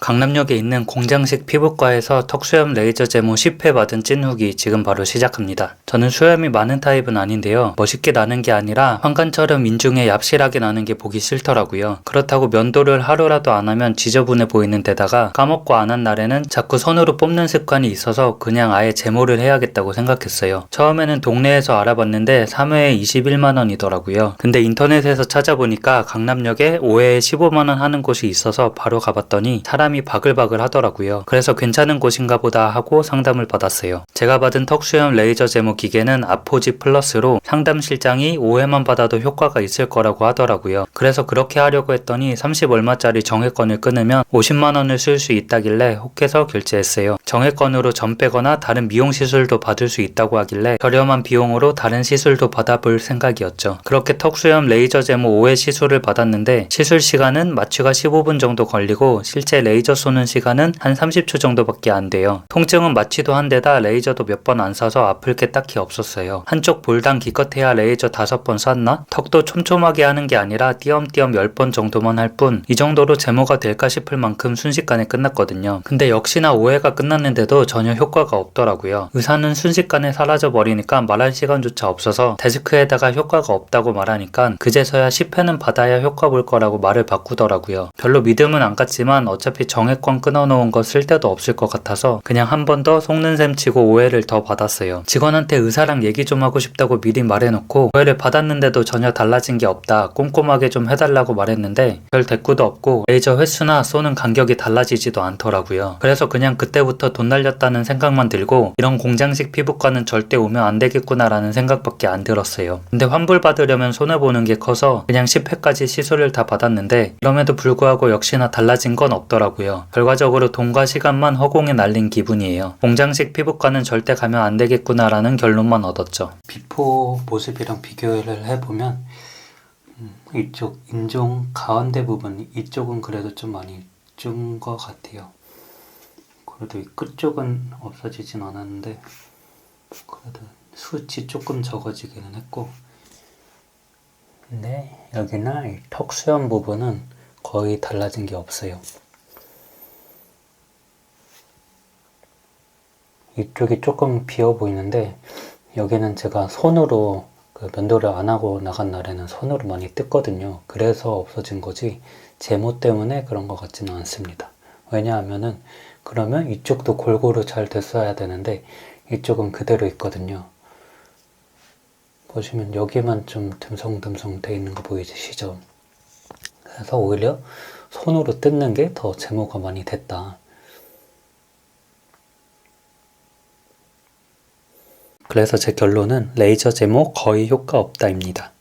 강남역에 있는 공장식 피부과에서 턱수염 레이저 제모 10회 받은 찐 후기 지금 바로 시작합니다. 저는 수염이 많은 타입은 아닌데요. 멋있게 나는 게 아니라 황간처럼 인중에 얍실하게 나는 게 보기 싫더라고요. 그렇다고 면도를 하루라도 안 하면 지저분해 보이는 데다가 까먹고 안 한 날에는 자꾸 손으로 뽑는 습관이 있어서 그냥 아예 제모를 해야겠다고 생각했어요. 처음에는 동네에서 알아봤는데 3회에 21만 원이더라고요. 근데 인터넷에서 찾아보니까 강남역에 5회에 15만 원 하는 곳이 있어서 바로 가봤더니 사람 이 바글바글 하더라고요. 그래서 괜찮은 곳인가 보다 하고 상담을 받았어요. 제가 받은 턱수염 레이저 제모 기계는 아포지 플러스로 상담 실장이 5회만 받아도 효과가 있을 거라고 하더라고요. 그래서 그렇게 하려고 했더니 30 얼마짜리 정액권을 끊으면 50만 원을 쓸 수 있다길래 혹해서 결제했어요. 정액권으로 점 빼거나 다른 미용 시술도 받을 수 있다고 하길래 저렴한 비용으로 다른 시술도 받아볼 생각이었죠. 그렇게 턱수염 레이저 제모 5회 시술을 받았는데 시술 시간은 마취가 15분 정도 걸리고 실제 레이저 쏘는 시간은 한 30초 정도밖에 안 돼요. 통증은 마취도 한 데다 레이저도 몇 번 안 쏴서 아플 게 딱히 없었어요. 한쪽 볼당 기껏해야 레이저 5번 쐈나? 턱도 촘촘하게 하는 게 아니라 띄엄띄엄 10번 정도만 할 뿐 이 정도로 제모가 될까 싶을 만큼 순식간에 끝났거든요. 근데 역시나 5회가 끝났는데도 전혀 효과가 없더라고요. 의사는 순식간에 사라져 버리니까 말할 시간조차 없어서 데스크에다가 효과가 없다고 말하니까 그제서야 10회는 받아야 효과 볼 거라고 말을 바꾸더라고요. 별로 믿음은 안 갔지만 어차피 정액권 끊어놓은 거 쓸 데도 없을 것 같아서 그냥 한 번 더 속는 셈 치고 5회를 더 받았어요. 직원한테 의사랑 얘기 좀 하고 싶다고 미리 말해놓고 5회를 받았는데도 전혀 달라진 게 없다. 꼼꼼하게 좀 해달라고 말했는데 별 대꾸도 없고 레이저 횟수나 쏘는 간격이 달라지지도 않더라고요. 그래서 그냥 그때부터 돈 날렸다는 생각만 들고 이런 공장식 피부과는 절대 오면 안 되겠구나라는 생각밖에 안 들었어요. 근데 환불 받으려면 손해 보는 게 커서 그냥 10회까지 시술을 다 받았는데 그럼에도 불구하고 역시나 달라진 건 없더라고요. 결과적으로 돈과 시간만 허공에 날린 기분이에요. 공장식 피부과는 절대 가면 안 되겠구나라는 결론만 얻었죠. 비포 모습이랑 비교를 해보면 음, 이쪽 인종 가운데 부분 이쪽은 그래도 좀 많이 준 것 같아요. 그래도 이 끝쪽은 없어지진 않았는데 그래도 수치 조금 적어지기는 했고 근데 여기나 이 턱수염 부분은 거의 달라진 게 없어요. 이쪽이 조금 비어 보이는데 여기는 제가 손으로 그 면도를 안 하고 나간 날에는 손으로 많이 뜯거든요. 그래서 없어진 거지 제모 때문에 그런 것 같지는 않습니다. 왜냐하면은 그러면 이쪽도 골고루 잘 됐어야 되는데 이쪽은 그대로 있거든요. 보시면 여기만 좀 듬성듬성 돼 있는 거 보이시죠? 그래서 오히려 손으로 뜯는 게 더 제모가 많이 됐다. 그래서 제 결론은 레이저 제모 거의 효과 없다입니다.